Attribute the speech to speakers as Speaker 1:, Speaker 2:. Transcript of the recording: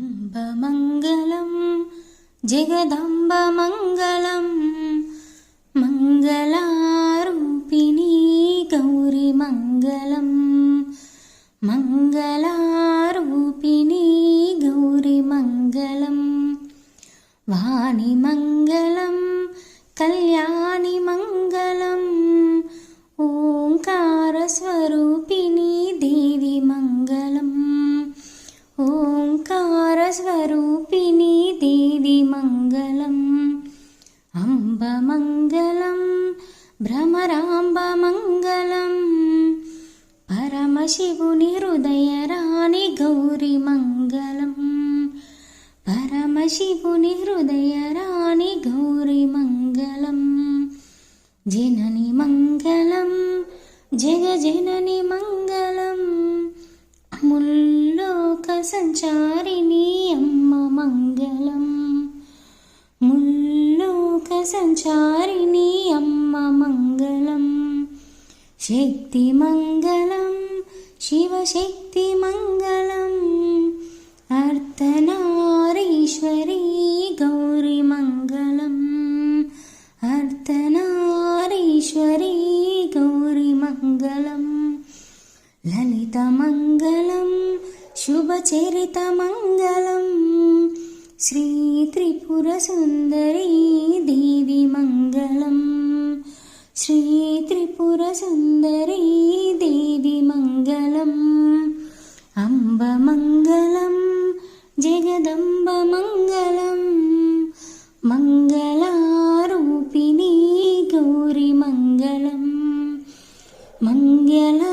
Speaker 1: జగదాంబమంగళం జగదాంబమంగళం మంగళారూపిణి గౌరి మంగళం మంగళారూపిణి గౌరి మంగళం వాణి మంగళం కళ్యాణి మంగళం ఓంకారస్వరూపి భ్రమరాంబమంగళం భ్రమరాంబమంగళం పరమశివుని హృదయరాణి గౌరి మంగళం పరమశివుని హృదయరాణి గౌరి మంగళం జనని మంగళం జగజనని మంగళం ముల్లోక సంచారిణీ సంచారిణి అమ్మ మంగళం శక్తి మంగళం శివశక్తి మంగళం అర్ధనారీశ్వరీ గౌరీ మంగళం అర్ధనారీశ్వరీ గౌరీ మంగళం లలిత మంగళం శుభచరిత మంగళం ശ്രീ ശ്രീത്രിപുരസുന്ദരീ ദേവി മംഗളം ശ്രീ ശ്രീത്രിപുരസുന്ദരീ ദേവി മംഗളം അംബ മംഗളം ജഗദംബ മംഗളം മംഗളാരൂപിണീ ഗൗരി മംഗളം മംഗളാരൂപിണീ